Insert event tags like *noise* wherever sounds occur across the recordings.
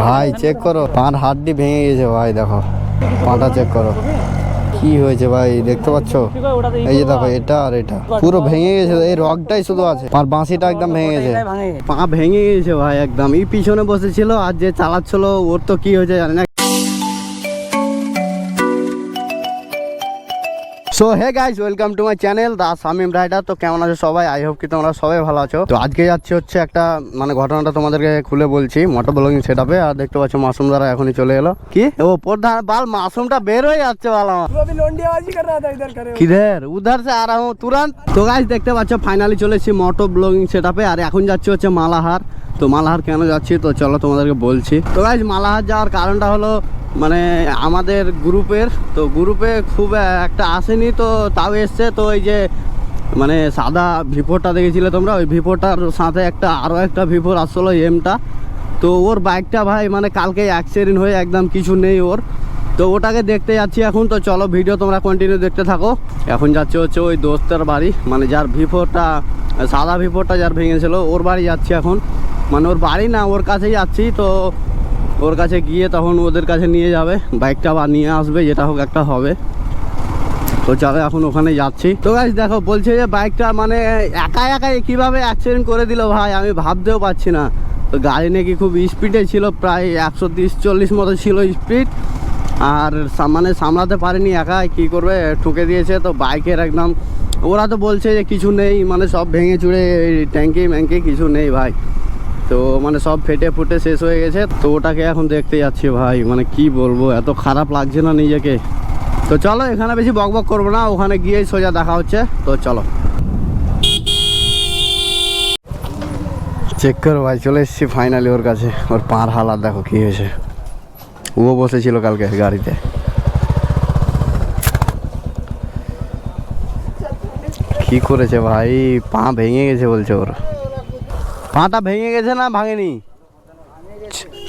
ভাই চেক করো। পাঁট হাড্ডি ভেঙে গেছে ভাই, দেখো। পাটা চেক করো। কি হয়েছে ভাই, দেখতে পাচ্ছ? এই যে দেখো, এটা আর এটা। পুরো ভেঙে গেছে, এই রগটাই শুধু আছে। আর বাঁশিটা একদম ভেঙে গেছে। পা ভেঙে গেছে ভাই, একদম। এই পিছনে বসেছিল আর যে চালাচ্ছিল, ওর তো কি হয়েছে জানি না। So hey guys welcome to my channel the Samim Rider তো কেমন আছো সবাই? আই হোপ কি তোমরা সবাই ভালো আছো। তো আজকে যাচ্ছি হচ্ছে একটা মানে ঘটনাটা তোমাদেরকে খুলে বলছি মোটর ব্লগিং সেট আপে আর দেখতে পাচ্ছ মাসুম দ্বারা এখনই চলে এলো। কি? ও প্রধান বাল মাসুমটা বের হয়ে যাচ্ছে বাল। কিধের উধার সে আর তুরান্ত তো গাইজ দেখতে পাচ্ছ ফাইনালি চলে এসেছি মোটর ব্লগিং সেট আপে আর এখন যাচ্ছি হচ্ছে মালাহার। তো মালাহার কেন যাচ্ছি? তো চলো তোমাদেরকে বলছি। তো গাইস মালাহার যাওয়ার কারণটা হলো মানে আমাদের গ্রুপের, তো গ্রুপে খুব একটা আসেনি, তো তাও এসছে, তো এই যে মানে সাদা ভিভোটা দেখেছিলে তোমরা? ওই ভিভোটার সাথে একটা আরও একটা ভিভোর আসলো এমটা তো ওর বাইকটা ভাই মানে কালকে অ্যাক্সিডেন্ট হয়ে একদম কিছু নেই ওর। তো ওটাকে দেখতে যাচ্ছি এখন, তো চলো ভিডিও তোমরা কন্টিনিউ দেখতে থাকো। এখন যাচ্ছে হচ্ছে ওই দোস্তের বাড়ি মানে যার ভিভোটা সাদা ভিভোটা যার ভেঙেছিল, ওর বাড়ি যাচ্ছি এখন। মানে ওর বাড়ি না, ওর কাছেই যাচ্ছি, তো ওর কাছে গিয়ে তখন ওদের কাছে নিয়ে যাবে। বাইকটা বা নিয়ে আসবে, যেটা হোক একটা হবে। তো চলো এখন ওখানে যাচ্ছি। তো গাছ দেখো, বলছে যে বাইকটা মানে একা একাই কীভাবে অ্যাক্সিডেন্ট করে দিল ভাই, আমি ভাবতেও পারছি না। তো গাড়ি নাকি খুব স্পিডে ছিল, প্রায় একশো তিরিশ, চল্লিশ মতো ছিল স্পিড আর মানে সামলাতে পারেনি, একা কি করবে, ঠুকে দিয়েছে। তো বাইকের একদম, ওরা তো বলছে যে কিছু নেই মানে সব ভেঙে চুড়ে ট্যাঙ্কি ম্যাঙ্কি কিছু নেই ভাই। তো মানে সব ফেটে ফুটে শেষ হয়ে গেছে। তো ওটাকে এখন দেখতে যাচ্ছি ভাই মানে কি বলব, এত খারাপ লাগছে না নিজেকে। তো চলো, এখানে বেশি বক বক করব না, ওখানে গিয়েই সোজা দেখা হচ্ছে। তো চলো। চেক করো ভাই, চলে এসেছি ফাইনালি ওর কাছে। ওর পাঁর হালাত দেখো কি হয়েছে। ও বসেছিল কালকে গাড়িতে। কি করেছে ভাই? পা ভেঙে গেছে বলছে ওর। পাটা ভেঙে গেছে না ভাঙেনি?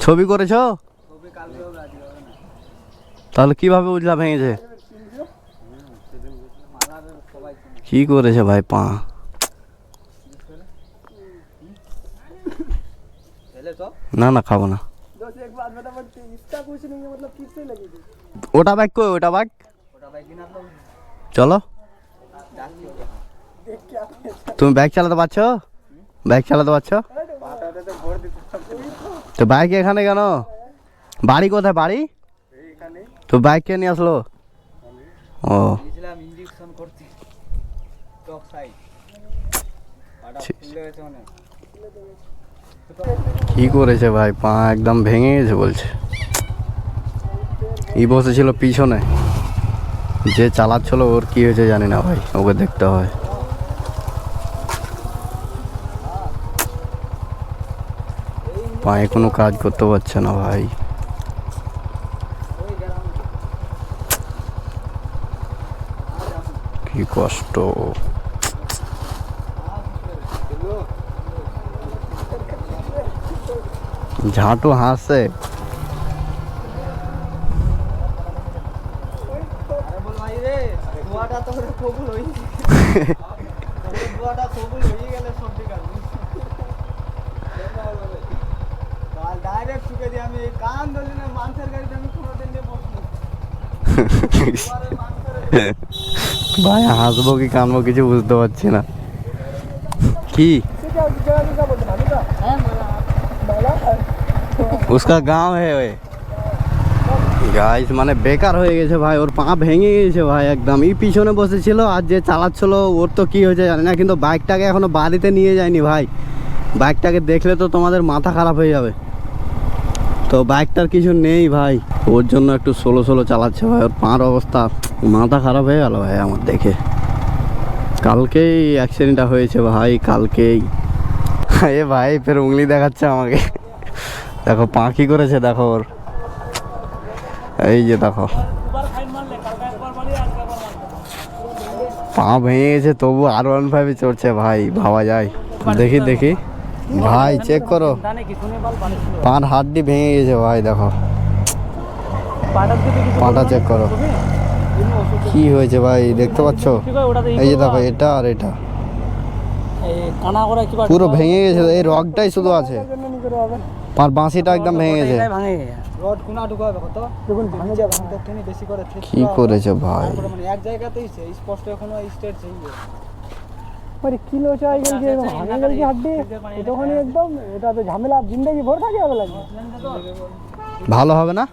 ছবি করেছ? তাহলে কীভাবে বুঝলা ভেঙেছে? কি করেছে ভাই পা? না না, খাব না। ওটা বাইক কই? ওটা বাইক চলো। তুমি বাইক চালাতে পারছ? বাইক চালাতে পারছ? তো বাইক এখানে কেন? বাড়ি কোথায়, বাড়ি? তো বাইক কে নিয়ে আসলো? ও। কি করেছে ভাই? পা একদম ভেঙে গেছে বলছে। ই বসেছিল পিছনে। যে চালাচ্ছিল ওর কি হয়েছে জানি না ভাই, ওকে দেখতে হয়। পায়ে কোনো কাজ করতে পারছে না ভাই। কি কষ্ট। ঝাঁটু হাসে। তো *laughs* কবুল হয়ে গেলে সব ঠিক আছে কাল *laughs* ডাইরেক্ট চুকে দিয়ে আমি কান ধরি না মানুষের গাড়িতে আমি কোনোদিন নিয়ে বসবো দুয়ারে মানুষের ভাই হাসবো কি কানবো কিছু বুঝতে পারছি না কি क्या जगह का बोलते ना का है मला मला उसका गांव है ওই গাইস মানে বেকার হয়ে গেছে ভাই ওর পা ভেঙে গেছে ভাই একদম এই পিছনে বসেছিল আর যে চালাচ্ছিল ওর তো কি হয়েছে জানি না কিন্তু বাইকটাকে এখনো বাড়িতে নিয়ে যায়নি ভাই বাইকটাকে দেখলে তো তোমাদের মাথা খারাপ হয়ে যাবে তো বাইকটার কিছু নেই ভাই। ওর জন্য একটু সোলো সোলো চালাচ্ছে ভাই। ওর পাঁর অবস্থা, মাথা খারাপ হয়ে গেল ভাই আমার দেখে। কালকেই অ্যাক্সিডেন্টটা হয়েছে ভাই, কালকেই। এ ভাই, ফের উংলি দেখাচ্ছে আমাকে। দেখো, পা কি করেছে দেখো ওর। এই যে দেখো। পা ভেঙে গেছে, তবু আর ওয়ান ফাইভে চড়ছে ভাই, ভাবা যায়। দেখি দেখি। ভাই চেক করো। জানে কি শুনে বল পানি পাঁর হাড্ডি ভেঙে গেছে ভাই দেখো। পাটা চেক করো। কি হয়েছে ভাই দেখতে পাচ্ছ? এই যে দেখো এটা আর এটা। এই কানা করে কি পুরো ভেঙে গেছে এই রগটাই শুধু আছে। আর বাঁশিটা একদম ভেঙে গেছে। কি করেছে ভাই? মানে এক জায়গাতেই স্পষ্ট এখনও স্টেট चाहिए মানে কিলো চাই গেল যে ভাঙে গেল যে হাড্ডি এতখানি একদম এটা তো ঝামেলা জিন্দগি ভর থাকে হবে লাগবে ভালো হবে না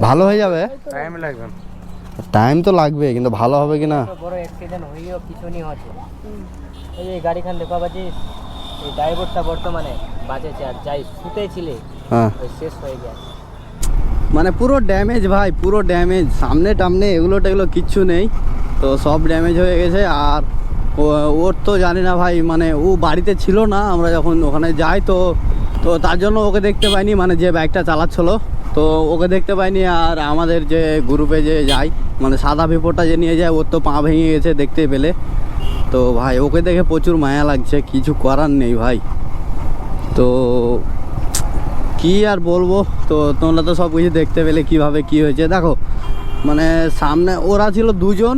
ভালো হয়ে যাবে টাইম লাগবে টাইম তো লাগবে কিন্তু ভালো হবে কি না বড় অ্যাক্সিডেন্ট হইও কিছু নি হচ্ছে এই যে গাড়িখান দেখা পাচ্ছিস এই ড্রাইভারটা বর্তমানে বাঁচেছে আর যাই শুতে ছিলে হ্যাঁ ওই শেষ হয়ে গেছে মানে পুরো ড্যামেজ ভাই পুরো ড্যামেজ সামনে টামনে এগুলো টেগুলো কিচ্ছু নেই তো সব ড্যামেজ হয়ে গেছে আর ও- ওর তো জানি না ভাই মানে ও বাড়িতে ছিল না, আমরা যখন ওখানে যাই তো তো তার জন্য ওকে দেখতে পাইনি মানে যে বাইকটা চালাচ্ছিল। তো ওকে দেখতে পাইনি, আর আমাদের যে গ্রুপে যে যাই মানে সাদা পেপারটা যে নিয়ে যায়, ওর তো পা ভেঙে গেছে দেখতে পেলে। তো ভাই, ওকে দেখে প্রচুর মায়া লাগছে, কিছু করার নেই ভাই। তো কি আর বলব, তো তোমরা তো সব কিছু দেখতে পেলে কীভাবে কি হয়েছে। দেখো মানে সামনে ওরা ছিল দুজন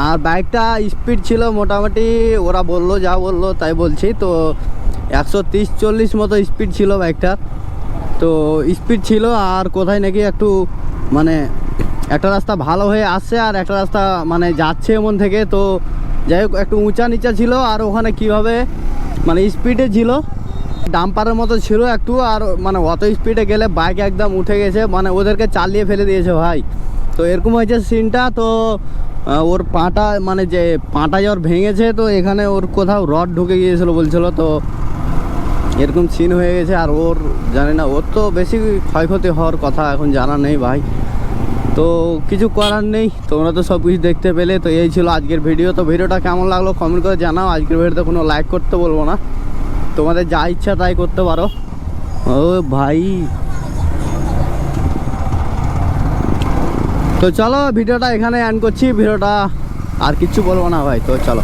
আর বাইকটা স্পিড ছিল মোটামুটি, ওরা বলল যা বলল তাই বলছি। তো একশো তিরিশ চল্লিশ মতো স্পিড ছিল বাইকটার তো স্পিড ছিল আর কোথায় নাকি একটু মানে একটা রাস্তা ভালো হয়ে আসছে আর একটা রাস্তা মানে যাচ্ছে এমন থেকে। তো যাই হোক, একটু উঁচা নিচা ছিল আর ওখানে কীভাবে মানে স্পিডে ছিল। ডাম্পারের মতো ছিল একটু আর মানে অত স্পিডে গেলে বাইক একদম উঠে গেছে। মানে ওদেরকে চালিয়ে ফেলে দিয়েছে ভাই। তো এরকম হয়েছে সিনটা তো ওর পাটা মানে যে পাটা যে ওর ভেঙেছে, তো এখানে ওর কোথাও রড ঢুকে গিয়েছিল বলছিল, তো এরকম সিন হয়ে গেছে। আর ওর, জানি না, ওর তো বেশি ক্ষয়ক্ষতি হওয়ার কথা এখন জানা নেই ভাই। তো কিছু করার নেই, তোমরা তো সব কিছু দেখতে পেলে। তো এই ছিল আজকের ভিডিও তো ভিডিওটা কেমন লাগল কমেন্ট করে জানাও। আজকের ভিডিওতে কোনো লাইক করতে বলব না। তোমাদের যা ইচ্ছা তাই করতে পারো। ও ভাই তো চলো ভিডিওটা এখানে অ্যান্ড করছি ভিডিওটা আর কিছু বলব না ভাই তো চলো।